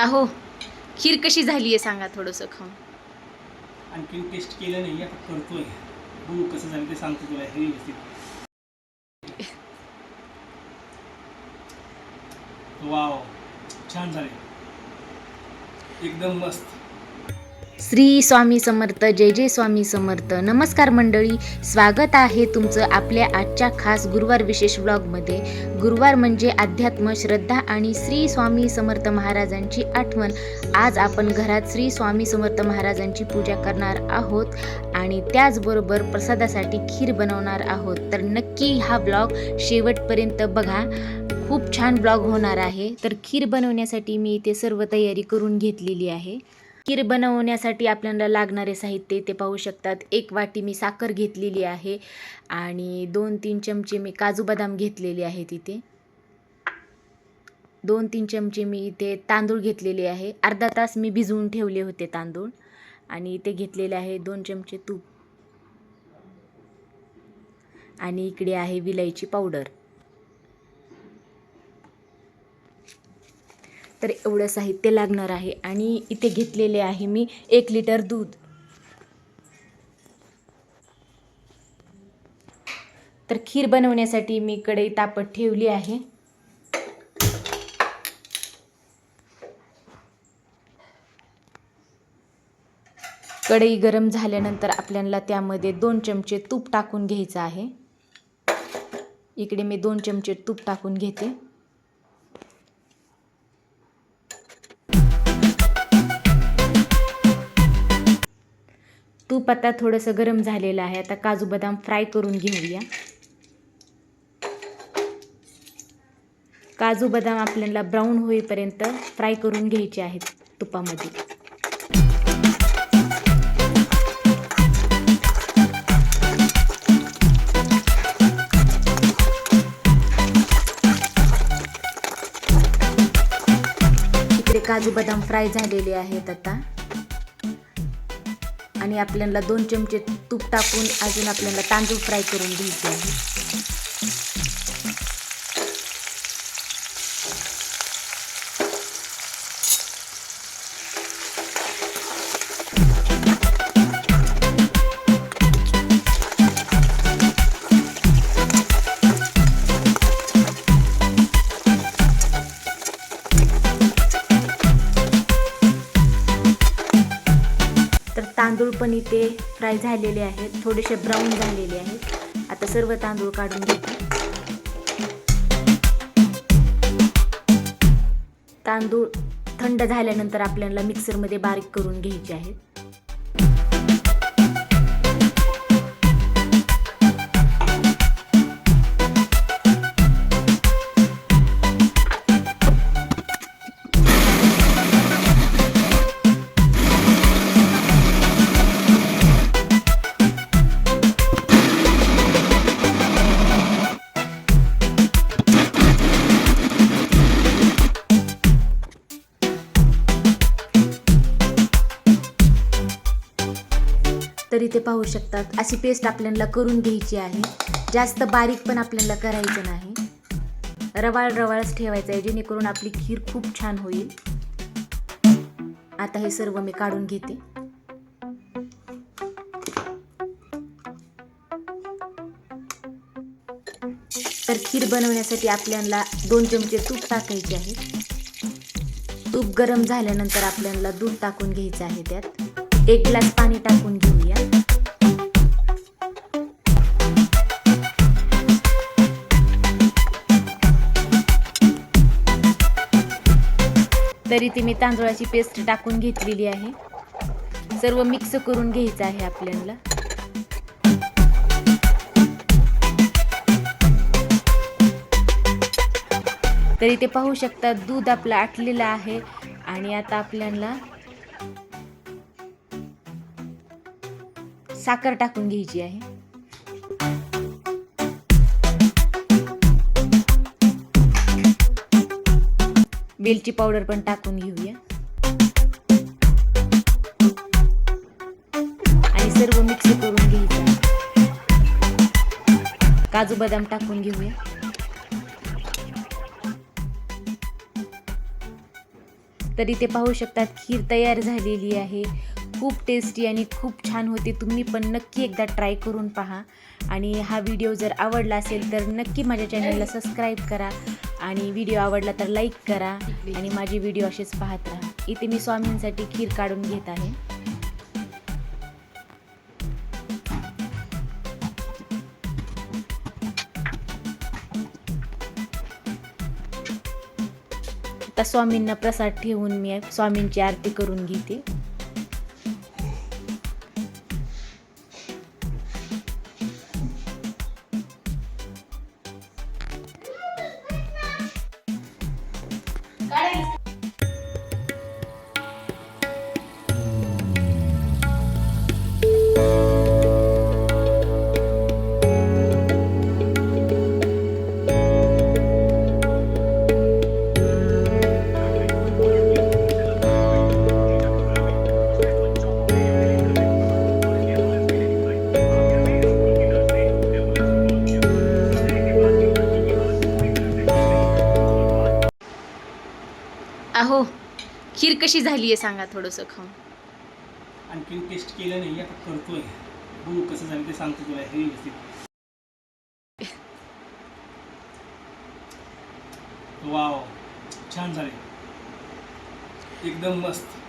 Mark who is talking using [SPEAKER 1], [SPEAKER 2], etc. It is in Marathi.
[SPEAKER 1] अहो खीर कशी झाली आहे सांगा थोडंसं खाऊन.
[SPEAKER 2] आणखीन टेस्ट केलं नाही आता करतोय. बघू कसं झालं ते सांगतो तुला हे व्यवस्थित. वाव छान झाले. एकदम मस्त.
[SPEAKER 1] श्री स्वामी समर्थ जय जय स्वामी समर्थ. नमस्कार मंडळी स्वागत आहे तुमचं आपल्या आजच्या खास गुरुवार विशेष ब्लॉगमध्ये गुरुवार म्हणजे अध्यात्म श्रद्धा आणि श्री स्वामी समर्थ महाराजांची आठवण. आज आपण घरात श्री स्वामी समर्थ महाराजांची पूजा करणार आहोत आणि त्याचबरोबर प्रसादासाठी खीर बनवणार आहोत. तर नक्की हा ब्लॉग शेवटपर्यंत बघा. खूप छान ब्लॉग होणार आहे. तर खीर बनवण्यासाठी मी इथे सर्व तयारी करून घेतलेली आहे. खीर बनवण्यासाठी आपल्याला लागणारे साहित्य ते पाहू शकतात. एक वाटी मी साखर घेतलेली आहे आणि दोन तीन चमचे मी काजू बदाम घेतलेले आहेत इथे. दोन तीन चमचे मी इथे तांदूळ घेतलेले आहे. अर्धा तास मी भिजवून ठेवले होते तांदूळ आणि इथे घेतलेले आहे दोन चमचे तूप. आणि इकडे आहे विलायची पावडर. तर एवढं साहित्य लागणार आहे आणि इथे घेतलेले आहे मी एक लिटर दूध. तर खीर बनवण्यासाठी मी कढई तापत ठेवली आहे. कढई गरम झाल्यानंतर आपल्याला त्यामध्ये दोन चमचे तूप टाकून घ्यायचं आहे. इकडे मी दोन चमचे तूप टाकून घेते. तूप आता थोडंसं गरम झालेलं आहे. आता काजू बदाम फ्राय करून घेऊया. काजू बदाम आपल्याला ब्राऊन होईपर्यंत फ्राय करून घ्यायचे आहेत तुपामध्ये. इकडे काजू बदाम फ्राय झालेले आहेत आता. आणि आपल्याला दोन चमचे तूप टाकून अजून आपल्याला तांदूळ फ्राय करून घ्यायचे आहे पण इथे फ्राय झालेले आहेत थोडेसे ब्राऊन झालेले आहेत. आता सर्व तांदूळ काढून घेते. तांदूळ थंड झाल्यानंतर आपल्याला मिक्सरमध्ये बारीक करून घ्यायचे आहेत. तर इथे पाहू शकतात. अशी पेस्ट आपल्याला करून घ्यायची आहे. जास्त बारीक पण आपल्याला करायचं नाही. रवाळ रवाळच ठेवायचं आहे जेणेकरून आपली खीर खूप छान होईल. आता हे सर्व मी काढून घेते. तर खीर बनवण्यासाठी आपल्याला दोन चमचे तूप टाकायचे आहे. तूप गरम झाल्यानंतर आपल्याला दूध टाकून घ्यायचं आहे त्यात. एक ग्लास पाणी टाकून घेऊया. तरी ते मी तांदूळाची पेस्ट टाकून घेतलेली आहे. सर्व मिक्स करून घ्यायचं आहे आपल्याला. तरी ते पाहू शकता दूध आपलं आटलेलं आहे आणि आता आपल्याला साखर टाकून घ्यायची आहे. वेलची पावडर पण टाकून घेऊया. आणि सर्व मिक्स करून घ्यायचं. काजू बदाम टाकून घेऊया. तर इथे पाहू शकतात खीर तयार झालेली आहे. खूप टेस्टी आणि खूप छान होते. तुम्ही पण नक्की एकदा ट्राय करून पहा. आणि हा व्हिडिओ जर आवडला असेल तर नक्की माझ्या चॅनलला सबस्क्राईब करा. आणि व्हिडिओ आवडला तर लाईक करा. आणि माझे व्हिडिओ असेच पाहत राहा. इथे मी स्वामींसाठी खीर काढून घेत आहे. आता स्वामींना प्रसाद ठेवून मी स्वामींची आरती करून घेते. खीर कशी झाली आहे सांगा थोडंसं खाऊन.
[SPEAKER 2] आणखीन टेस्ट केलं नाही आता करतोय. बघू कसं झालं ते सांगतो तुला हे व्यवस्थित. वाव छान झाले. एकदम मस्त.